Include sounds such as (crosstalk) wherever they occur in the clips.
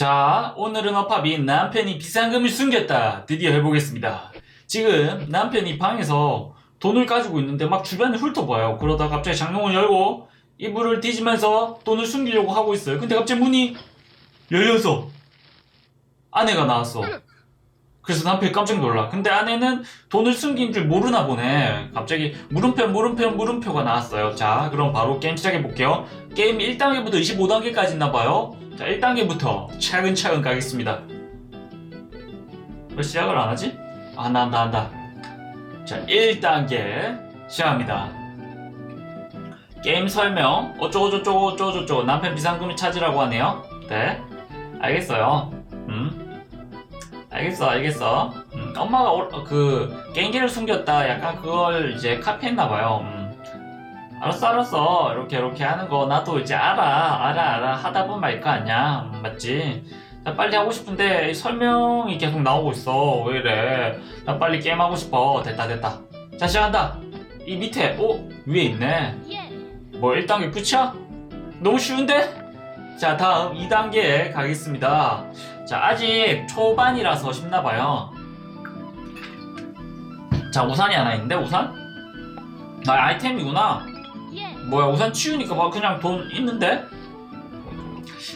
자, 오늘은 어팝이 남편이 비상금을 숨겼다. 드디어 해보겠습니다. 지금 남편이 방에서 돈을 가지고 있는데 막 주변을 훑어봐요. 그러다 갑자기 장롱을 열고 이불을 뒤지면서 돈을 숨기려고 하고 있어요. 근데 갑자기 문이 열려서 아내가 나왔어. 그래서 남편이 깜짝 놀라. 근데 아내는 돈을 숨긴 줄 모르나 보네. 갑자기 물음표, 물음표, 물음표가 나왔어요. 자, 그럼 바로 게임 시작해볼게요. 게임 1단계부터 25단계까지 있나봐요. 자, 1단계부터 차근차근 가겠습니다. 왜 시작을 안 하지? 아, 한다, 한다. 자, 1단계 시작합니다. 게임 설명, 어쩌고저쩌고, 어쩌고저쩌고, 남편 비상금을 찾으라고 하네요. 네. 알겠어요. 음. 알겠어, 알겠어. 음, 엄마가 오- 그 게임기를 숨겼다. 약간 그걸 이제 카피했나봐요. 음. 알았어, 알았어. 이렇게 이렇게 하는 거 나도 이제 알아, 알아, 알아. 하다 보면 알 거 아니야. 음, 맞지? 나 빨리 하고 싶은데 이 설명이 계속 나오고 있어. 왜 이래? 나 빨리 게임 하고 싶어. 됐다, 됐다. 자, 시작한다. 이 밑에, 오, 위에 있네. 뭐 1단계 끝이야? 너무 쉬운데? 자 다음 2단계에 가겠습니다 자 아직 초반이라서 쉽나봐요 자 우산이 하나 있는데 우산? 아 아이템이구나 뭐야 우산 치우니까 막 그냥 돈 있는데?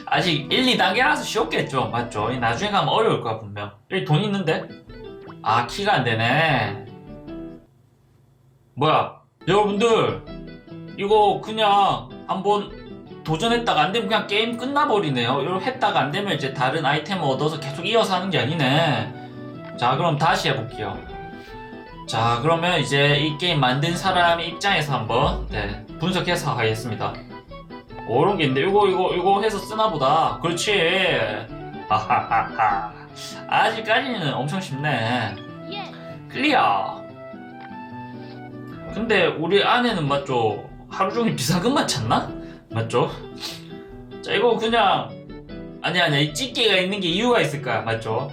아직 1, 2단계라서 쉬웠겠죠 맞죠? 나중에 가면 어려울 거야 분명 여기 돈 있는데? 아 키가 안 되네 뭐야 여러분들 이거 그냥 한번 도전했다가 안 되면 그냥 게임 끝나버리네요. 이렇게 했다가 안 되면 이제 다른 아이템을 얻어서 계속 이어서 하는 게 아니네. 자, 그럼 다시 해볼게요. 자, 그러면 이제 이 게임 만든 사람의 입장에서 한번 네, 분석해서 하겠습니다. 이런 게 있는데 이거 이거 이거 해서 쓰나 보다. 그렇지. 하하하하. 아직까지는 엄청 쉽네. 클리어. 근데 우리 아내는 맞죠? 하루 종일 비상금만 찾나? 맞죠? 자 이거 그냥 아니 아니 이 집게가 있는 게 이유가 있을 거야 맞죠?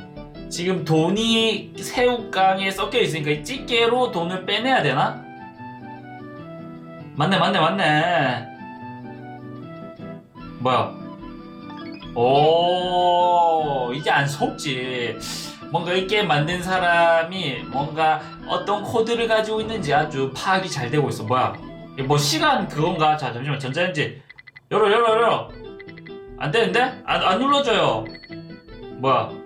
지금 돈이 새우깡에 섞여 있으니까 이 집게로 돈을 빼내야 되나? 맞네 맞네 맞네. 뭐야? 오 이제 안 속지. 뭔가 이 게임 만든 사람이 뭔가 어떤 코드를 가지고 있는지 아주 파악이 잘 되고 있어. 뭐야? 이게 뭐 시간 그건가? 자 잠시만 전자레인지. 열어 열어 열어. 안 되는데? 안, 안 눌러져요. 뭐야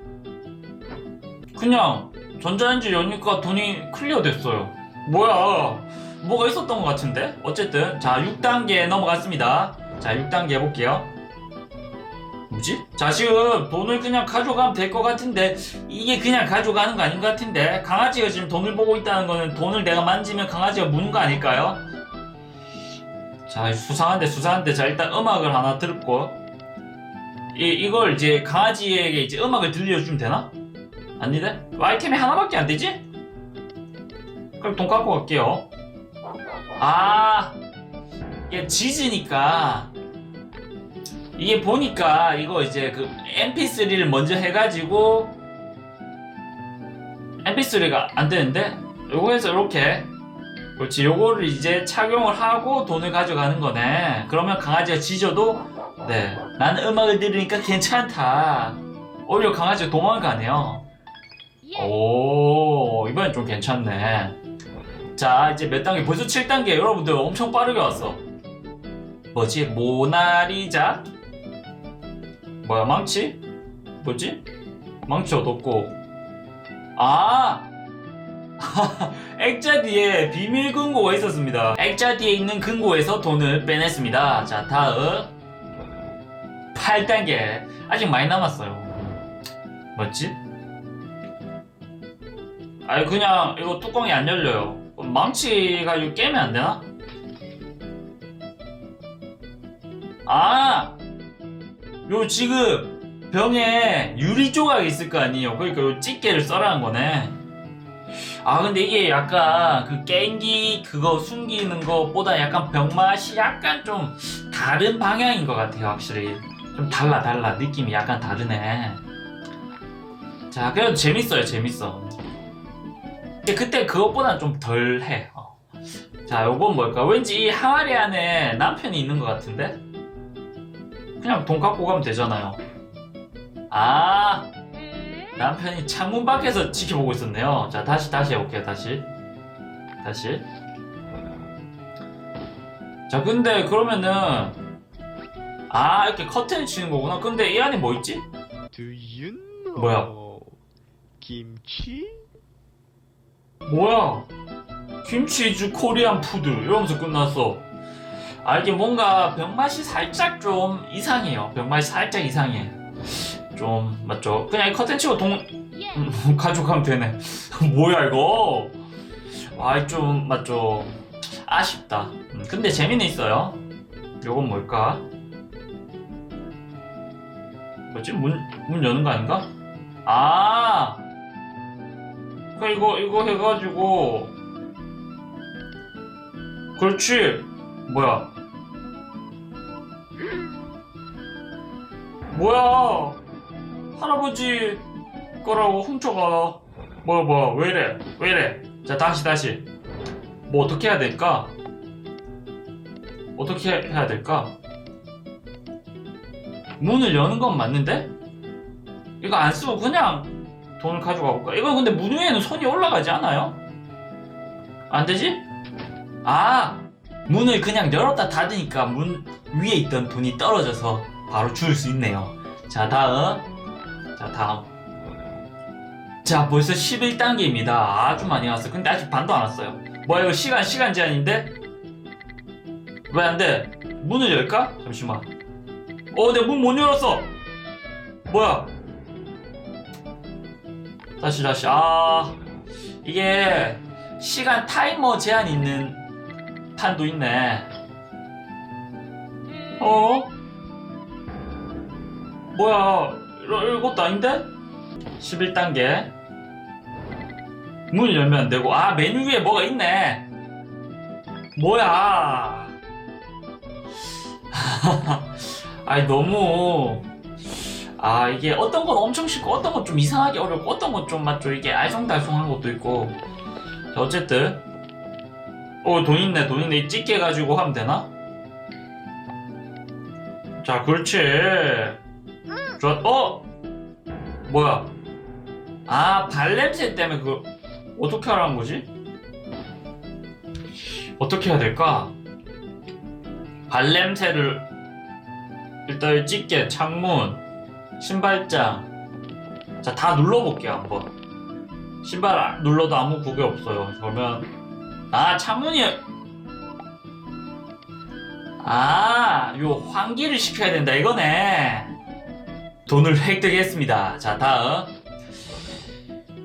그냥 전자레인지 여니까 돈이 클리어 됐어요 뭐야 뭐가 있었던 것 같은데? 어쨌든 자 6단계 넘어갔습니다 자 6단계 해볼게요 뭐지? 자 지금 돈을 그냥 가져가면 될 것 같은데 이게 그냥 가져가는 거 아닌 것 같은데 강아지가 지금 돈을 보고 있다는 거는 돈을 내가 만지면 강아지가 무는 거 아닐까요? 자 수상한데 수상한데 자 일단 음악을 하나 들고 이, 이걸 이제 강아지에게 이제 음악을 들려주면 되나? 아니네? 아이템이 하나밖에 안 되지? 그럼 돈 갖고 갈게요. 아 이게 지즈니까. 이게 보니까 이거 이제 그 mp3를 먼저 해가지고 mp3가 안 되는데? 요거 해서 이렇게. 그렇지 요거를 이제 착용을 하고 돈을 가져가는 거네. 그러면 강아지가 짖어도? 네. 나는 음악을 들으니까 괜찮다. 오히려 강아지가 도망가네요 오 이번엔 좀 괜찮네. 자 이제 몇 단계 벌써 7단계. 여러분들 엄청 빠르게 왔어. 뭐지? 모나리자? 뭐야 망치? 뭐지? 망치 얻었고. 아! (laughs) 액자 뒤에 비밀 금고가 있었습니다. 액자 뒤에 있는 금고에서 돈을 빼냈습니다. 자, 다음. 8단계. 아직 많이 남았어요. 뭐지? 아니 그냥 이거 뚜껑이 안 열려요. 망치가 이거 깨면 안 되나? 아, 요 지금 병에 유리 조각이 있을 거 아니에요. 그러니까 요 집게를 써라는 거네. 아 근데 이게 약간 그 게임기 그거 숨기는 것보다 약간 병맛이 약간 좀 다른 방향인 것 같아요 확실히 좀 달라 달라 느낌이 약간 다르네 자 그래도 재밌어요 재밌어 근데 그때 그것보다는 좀 덜해 어. 자 요건 뭘까 왠지 이 항아리 안에 남편이 있는 것 같은데 그냥 돈 갖고 가면 되잖아요 아 남편이 창문 밖에서 지켜보고 있었네요. 자 다시 다시 해볼게요. 다시 다시. 자 근데 그러면은 아 이렇게 커튼을 치는 거구나. 근데 이 안에 뭐 있지? Do you know 뭐야? 김치? 뭐야? 김치주 코리안 푸드 이러면서 끝났어. 아 이게 뭔가 병맛이 살짝 좀 이상해요. 병맛이 살짝 이상해. 좀 맞죠? 그냥 치고 동 (laughs) 음, 가져가면 되네. (laughs) 뭐야 이거? 아 좀 맞죠? 아쉽다. 음, 근데 재미는 있어요. 요건 뭘까? 뭐지? 문, 문 여는 거 아닌가? 아! 그 이거 이거 해가지고. 그렇지. 뭐야? 뭐야? 할아버지 거라고 훔쳐가. 뭐야 뭐야? 왜이래? 왜이래? 자 다시 다시. 뭐 어떻게 해야 될까? 어떻게 해야 될까? 문을 여는 건 맞는데? 이거 안 쓰고 그냥 돈을 가져가 볼까? 이거 근데 문 위에는 손이 올라가지 않아요? 안 되지? 아 문을 그냥 열었다 닫으니까 문 위에 있던 돈이 떨어져서 바로 줄 수 있네요. 자 다음 자 다음 자 벌써 11단계입니다. 아주 많이 왔어. 근데 아직 반도 안 왔어요. 뭐야 이거 시간 시간 제한인데? 왜 안 돼? 문을 열까? 잠시만. 어, 내 문 못 열었어. 뭐야? 다시 다시. 아 이게 시간 타이머 제한 있는 판도 있네. 어? 뭐야 이것도 아닌데? 11단계. 문을 열면 안 되고. 아 메뉴 위에 뭐가 있네. 뭐야. (laughs) 아니 너무 아 이게 어떤 건 엄청 쉽고 어떤 건 좀 이상하게 어렵고 어떤 건 좀 맞죠 이게 알쏭달쏭한 것도 있고 자 어쨌든 어돈 있네 돈 있네 이 찍게 가지고 하면 되나? 자 그렇지 좋아 어? 뭐야 아 발냄새 때문에 그걸 어떻게 하라는 거지? 어떻게 해야 될까? 발냄새를 일단 찍게 창문 신발장 자 다 눌러볼게요 한번. 신발 아- 눌러도 아무 그게 없어요. 그러면 아 창문이 아요 환기를 시켜야 된다 이거네. 돈을 획득했습니다. 자 다음.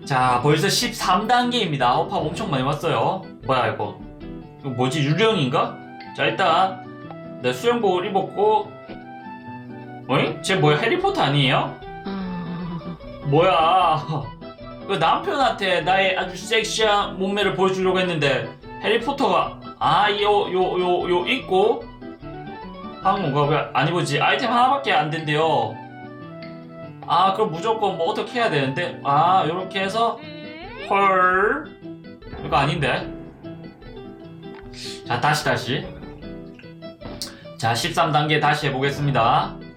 자 벌써 13단계입니다. 허팝 엄청 많이 왔어요. 뭐야 이거? 이거 뭐지? 유령인가? 자 일단 내 수영복을 입었고 어이? 쟤 뭐야 해리포터 아니에요? 뭐야? 그 남편한테 나의 아주 섹시한 몸매를 보여주려고 했는데 해리포터가 아요 요 요요 건가 왜안 입었지? 아이템 하나밖에 안 된대요. 아 그럼 무조건 뭐 어떻게 해야 되는데? 아 요렇게 해서 헐. 이거 아닌데? 자 다시 다시. 자 13단계 다시 해보겠습니다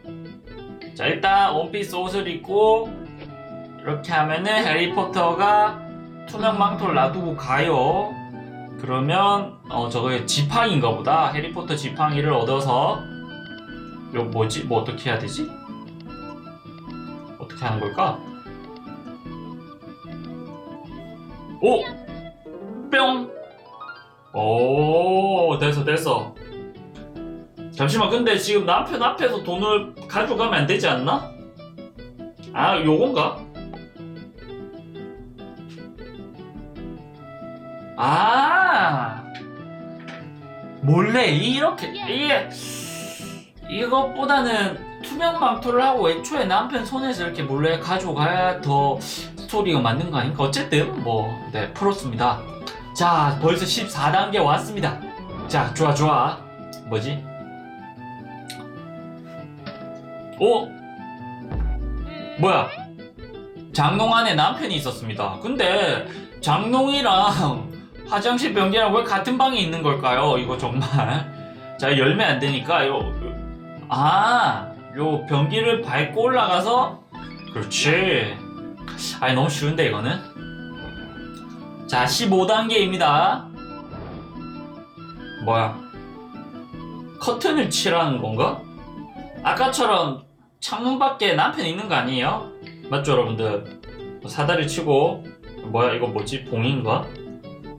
자 일단 원피스 옷을 입고 이렇게 하면은 해리포터가 투명 망토를 놔두고 가요. 그러면 어 저거 지팡이인가 보다. 해리포터 지팡이를 얻어서 요 뭐지? 뭐 어떻게 해야 되지? 어떻게 하는 걸까? 오! 뿅! 오 됐어 됐어 잠시만 근데 지금 남편 앞에서 돈을 가져가면 안 되지 않나? 아 요건가? 아. 몰래 이렇게 이게 이것보다는 투명 망토를 하고 애초에 남편 손에서 이렇게 몰래 가져가야 더 스토리가 맞는 거 아닌가? 어쨌든 뭐 네 풀었습니다. 자 벌써 14단계 왔습니다. 자 좋아 좋아. 뭐지 오 뭐야 장롱 안에 남편이 있었습니다 근데 장롱이랑 (laughs) 화장실 변기랑 왜 같은 방에 있는 걸까요 이거 정말 (laughs) 자 열면 안 되니까 요, 요- 아, 요 변기를 밟고 올라가서 그렇지. 아니 너무 쉬운데 이거는. 자 15단계입니다. 뭐야? 커튼을 칠하는 건가? 아까처럼 창문 밖에 남편 있는 거 아니에요? 맞죠 여러분들? 사다리 치고 뭐야 이거 뭐지 봉인가?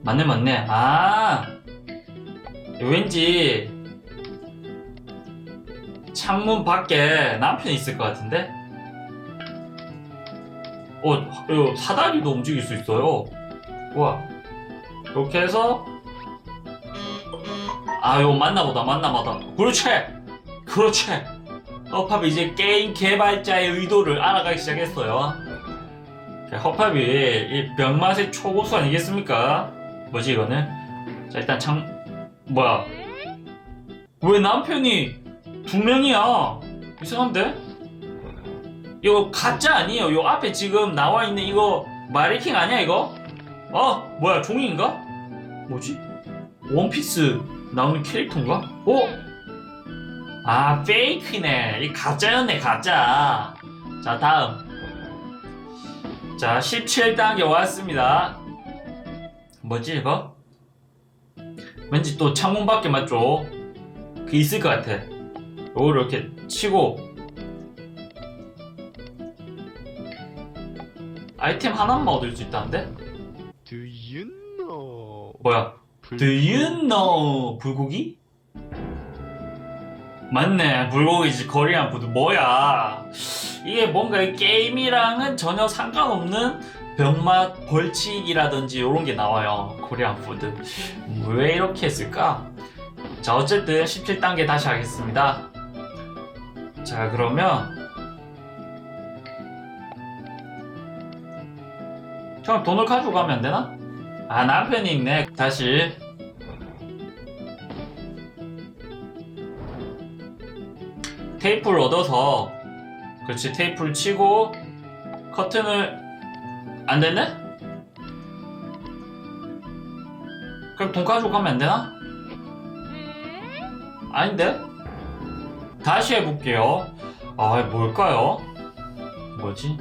맞네 맞네 아 왠지 창문 밖에 남편이 있을 것 같은데? 어, 사다리도 움직일 수 있어요. 우와. 이렇게 해서 아, 이거 맞나 보다, 맞나 보다. 그렇지! 그렇지! 허팝이 이제 게임 개발자의 의도를 알아가기 시작했어요. 허팝이 이 병맛의 초고수 아니겠습니까? 뭐지, 이거는? 자, 일단 창, 뭐야. 왜 남편이 두 명이야? 이상한데? 이거 가짜 아니에요. 요 앞에 지금 나와 있는 이거 마리킹 아니야 이거? 어? 뭐야 종이인가? 뭐지? 원피스 나오는 캐릭터인가? 어? 아 페이크네. 이 가짜였네 가짜. 자 다음. 자 17단계 왔습니다. 뭐지 이거? 왠지 또 창문 밖에 맞죠? 그 있을 것 같아. 요거를 이렇게 치고 아이템 하나만 얻을 수 있다는데? Do you know? 뭐야? 불- Do you know 불고기? 맞네. 불고기지. 거리안 푸드 뭐야? 이게 뭔가 이 게임이랑은 전혀 상관없는 병맛 벌칙이라든지 이런 게 나와요. 코리안 푸드. 왜 이렇게 했을까? 자 어쨌든 17단계 다시 하겠습니다. 자 그러면 형 돈을 가지고 가면 안 되나? 아 남편이 있네. 다시 테이프를 얻어서 그렇지 테이프를 치고 커튼을 안 됐네? 그럼 돈 가지고 가면 안 되나? 아닌데? 다시 해볼게요 아 뭘까요? 뭐지?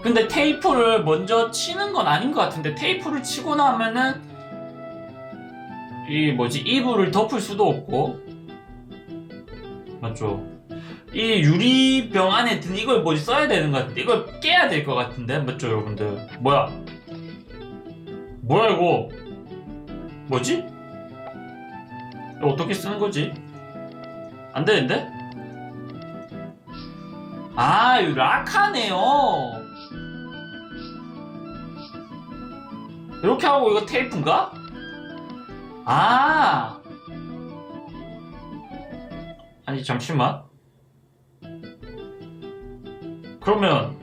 근데 테이프를 먼저 치는 건 아닌 것 같은데 테이프를 치고 나면은 이 뭐지 이불을 덮을 수도 없고 맞죠? 이 유리병 안에 든 이걸 뭐지 써야 되는 것 같은데 이걸 깨야 될 것 같은데 맞죠 여러분들? 뭐야? 뭐야 이거? 뭐지? 이거 어떻게 쓰는 거지? 안 되는데? 아, 이거 락하네요. 이렇게 하고 이거 테이프인가? 아! 아니, 잠시만. 그러면,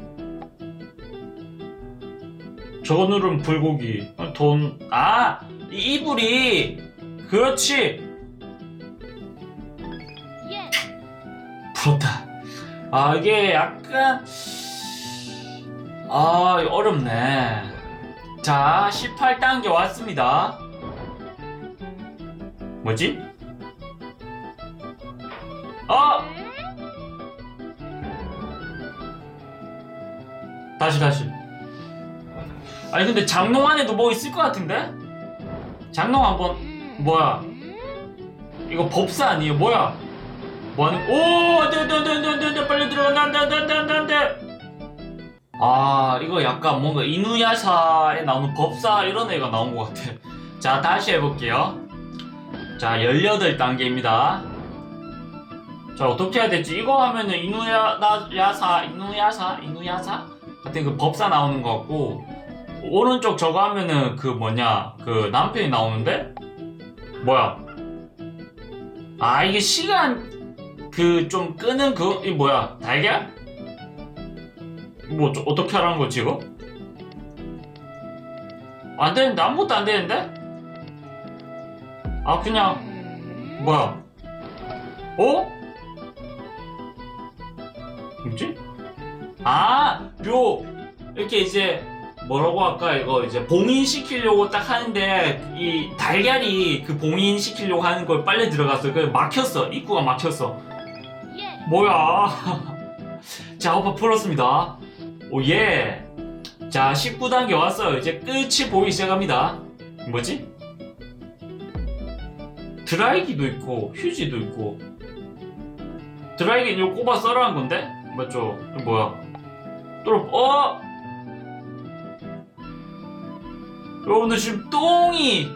저거 누르면 불고기. 어, 돈, 아! 이 이불이, 그렇지! 부럽다. 아, 이게 약간, 아, 어렵네. 자, 18단계 왔습니다. 뭐지? 다시, 다시. 아니, 근데 장롱 안에도 뭐 있을 것 같은데? 장롱 한번, 뭐야? 이거 법사 아니에요? 뭐야? 뭐 하는, 오! 안 돼, 안 돼, 안 돼, 안 돼, 안 돼, 안 돼, 빨리 들어가, 안 돼, 안 돼, 안 돼, 안 돼, 안 돼. 아, 이거 약간 뭔가 이누야샤에 나오는 법사 이런 애가 나온 것 같아. 자, 다시 해볼게요. 자, 18단계입니다. 자, 어떻게 해야 되지? 이거 하면은 이누야사, 이누야사, 이누야사? 같은 그 법사 나오는 것 같고, 오른쪽 저거 하면은 그 뭐냐, 그 남편이 나오는데? 뭐야? 아, 이게 시간 그 좀 끄는 그, 이 뭐야, 달걀? 뭐 저- 어떻게 하라는 거지 이거? 안 되는데 아무것도 안 되는데? 아 그냥 뭐야? 어? 뭐지? 아, 요 이렇게 이제 뭐라고 할까 이거 이제 봉인 시키려고 딱 하는데 이 달걀이 그 봉인 시키려고 하는 걸 빨리 들어갔어. 그 막혔어. 입구가 막혔어. 뭐야? (laughs) 자, 오빠 풀었습니다. 오 예. 자, 19단계 왔어요. 이제 끝이 보이기 시작합니다. 뭐지? 드라이기도 있고, 휴지도 있고. 드라이기는 요 꼽아 썰어한 건데? 맞죠? 이거 뭐야? 또, 어? 여러분들 지금 똥이!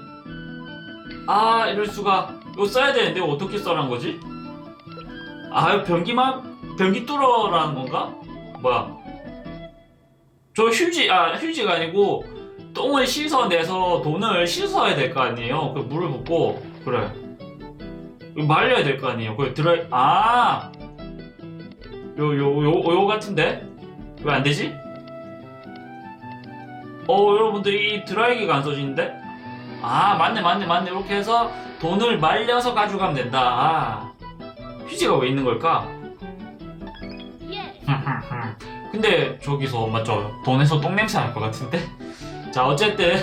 아, 이럴 수가. 이거 써야 되는데 어떻게 썰한 거지? 아, 변기만, 변기 뚫어라는 건가? 뭐야? 저 휴지, 아, 휴지가 아니고, 똥을 씻어내서 돈을 씻어야 될 거 아니에요? 그 물을 붓고, 그래. 말려야 될 거 아니에요? 그 드라이, 아! 요, 요, 요, 요 같은데? 왜 안 되지? 어, 여러분들, 이 드라이기가 안 써지는데? 아, 맞네, 맞네, 맞네. 이렇게 해서 돈을 말려서 가져가면 된다. 아, 휴지가 왜 있는 걸까? (laughs) 근데 저기서 맞죠? 돈에서 똥냄새 날 것 같은데? (laughs) 자 어쨌든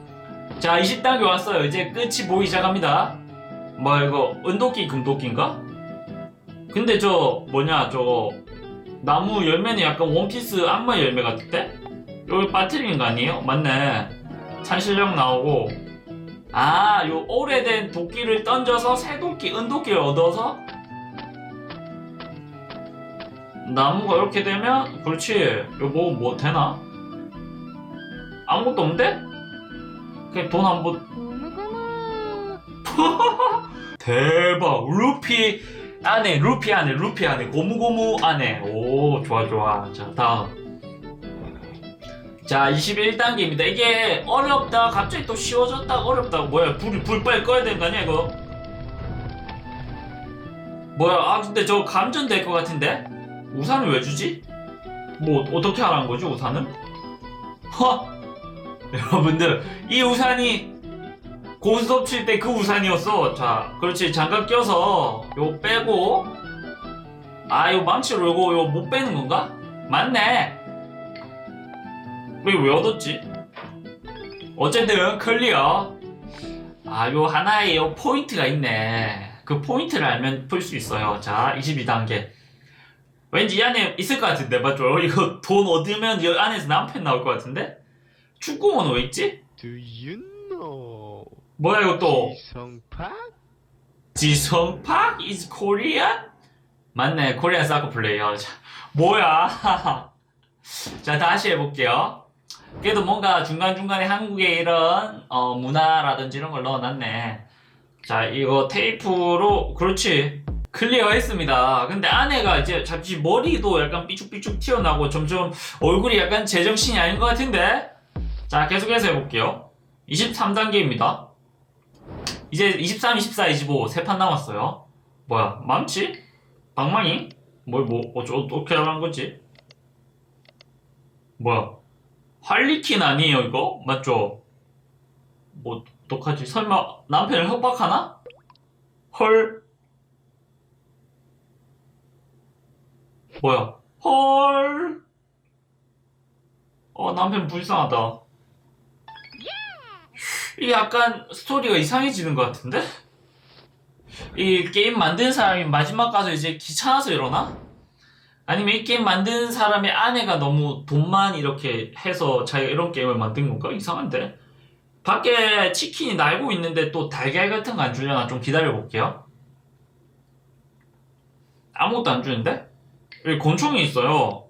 (laughs) 자 20단계 왔어요 이제 끝이 보이기 시작합니다 뭐 이거 은도끼 금도끼인가? 근데 저 뭐냐 저거 나무 열매는 약간 원피스 악마 열매 같은데? 여기 빠뜨리는 거 아니에요? 맞네 산신령 나오고 아 요 오래된 도끼를 던져서 새 도끼 은도끼를 얻어서 나무가 이렇게 되면 그렇지 이거 뭐, 뭐 되나? 아무것도 없는데? 그냥 돈 한번 고무고무 (laughs) 대박 루피 안에 루피 안에 루피 안에 고무고무 안에. 오 좋아 좋아. 자 다음. 자 21단계입니다. 이게 어렵다. 갑자기 또 쉬워졌다. 어렵다. 뭐야 불, 불 빨리 꺼야 되는 거 아니야 이거? 뭐야 아 근데 저 감전 될 것 같은데? 우산을 왜 주지? 뭐 어떻게 하라는 거지 우산은? 허 (laughs) 여러분들 이 우산이 고스톱 칠 때 그 우산이었어. 자, 그렇지. 장갑 껴서 요 빼고 아, 요 망치로 요거 요 못 빼는 건가? 맞네. 왜 왜 얻었지? 어쨌든 클리어. 아, 요 하나에 요 포인트가 있네. 그 포인트를 알면 풀 수 있어요. 자, 22단계. 왠지 이 안에 있을 것 같은데, 맞죠? (laughs) 이거 돈 얻으면 이 안에서 남편 나올 것 같은데? 축구공은 왜 있지? 뭐야, 이거 또? 지성팍? 지성팍 is Korean? 맞네, 코리안 사커 플레이어. 자, 뭐야? (laughs) 자, 다시 해 볼게요. 그래도 뭔가 중간중간에 한국의 이런 어, 문화라든지 이런 걸 넣어놨네. 자, 이거 테이프로, 그렇지. 클리어 했습니다. 근데 아내가 이제 잠시 머리도 약간 삐죽삐죽 튀어나오고 점점 얼굴이 약간 제정신이 아닌 것 같은데? 자, 계속해서 해볼게요. 23단계입니다. 이제 23, 24, 25 세 판 남았어요. 뭐야 망치? 방망이? 뭘 뭐 어쩌 어떻게 하는 거지? 뭐야 할리퀸 아니에요 이거 맞죠? 뭐 어떡하지? 설마 남편을 협박하나? 헐 뭐야 헐 어, 남편 불쌍하다. 이게 약간 스토리가 이상해지는 것 같은데? 이 게임 만든 사람이 마지막 가서 이제 귀찮아서 이러나? 아니면 이 게임 만든 사람의 아내가 너무 돈만 이렇게 해서 자기가 이런 게임을 만든 건가? 이상한데? 밖에 치킨이 날고 있는데 또 달걀 같은 거 안 주려나? 좀 기다려 볼게요. 아무것도 안 주는데? 여기 곤충이 있어요.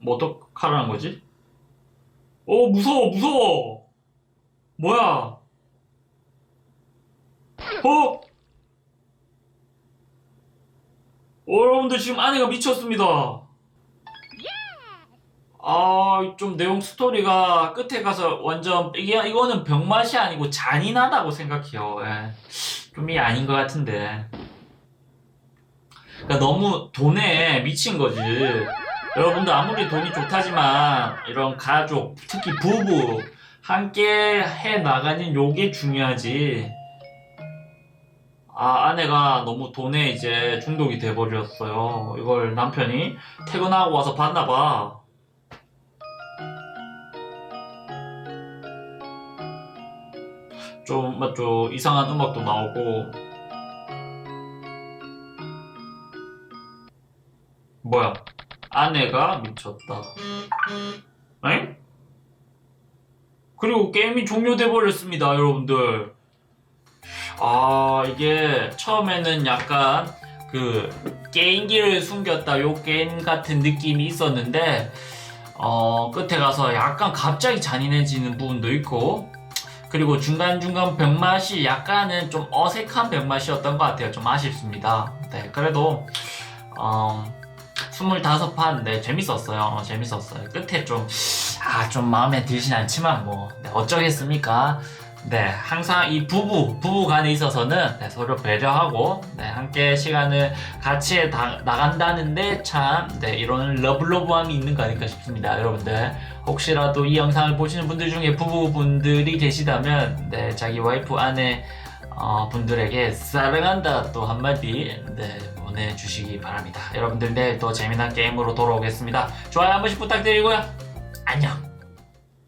뭐 어떡하라는 거지? 오 무서워 무서워 뭐야 어? 어, 여러분들 지금 아내가 미쳤습니다 아, 좀 내용 스토리가 끝에 가서 완전 이게 이거는 병맛이 아니고 잔인하다고 생각해요. 예. 좀이 아닌 것 같은데. 그러니까 너무 돈에 미친 거지. 여러분들 아무리 돈이 좋다지만 이런 가족, 특히 부부 함께 해 나가는 요게 중요하지. 아, 아내가 너무 돈에 이제 중독이 돼 버렸어요. 이걸 남편이 퇴근하고 와서 봤나 봐. 좀 맞죠? 이상한 음악도 나오고. 뭐야? 아내가 미쳤다. 에? 그리고 게임이 종료돼 버렸습니다, 여러분들. 아, 이게 처음에는 약간 그 게임기를 숨겼다 요 게임 같은 느낌이 있었는데 어, 끝에 가서 약간 갑자기 잔인해지는 부분도 있고 그리고 중간중간 병맛이 약간은 좀 어색한 병맛이었던 것 같아요. 좀 아쉽습니다. 네, 그래도 어, 25판 네, 재밌었어요. 어, 재밌었어요. 끝에 좀 아, 좀 마음에 들진 않지만 뭐 네, 어쩌겠습니까? 네, 항상 이 부부, 부부 간에 있어서는 네, 서로 배려하고 네, 함께 시간을 같이 다- 나간다는데 참 네, 이런 러블러브함이 있는 거 아닐까 싶습니다. 여러분들 혹시라도 이 영상을 보시는 분들 중에 부부분들이 계시다면 네, 자기 와이프 아내 어, 분들에게 사랑한다 또 한마디 네, 보내주시기 바랍니다. 여러분들 내일 또 재미난 게임으로 돌아오겠습니다. 좋아요 한 번씩 부탁드리고요. 안녕.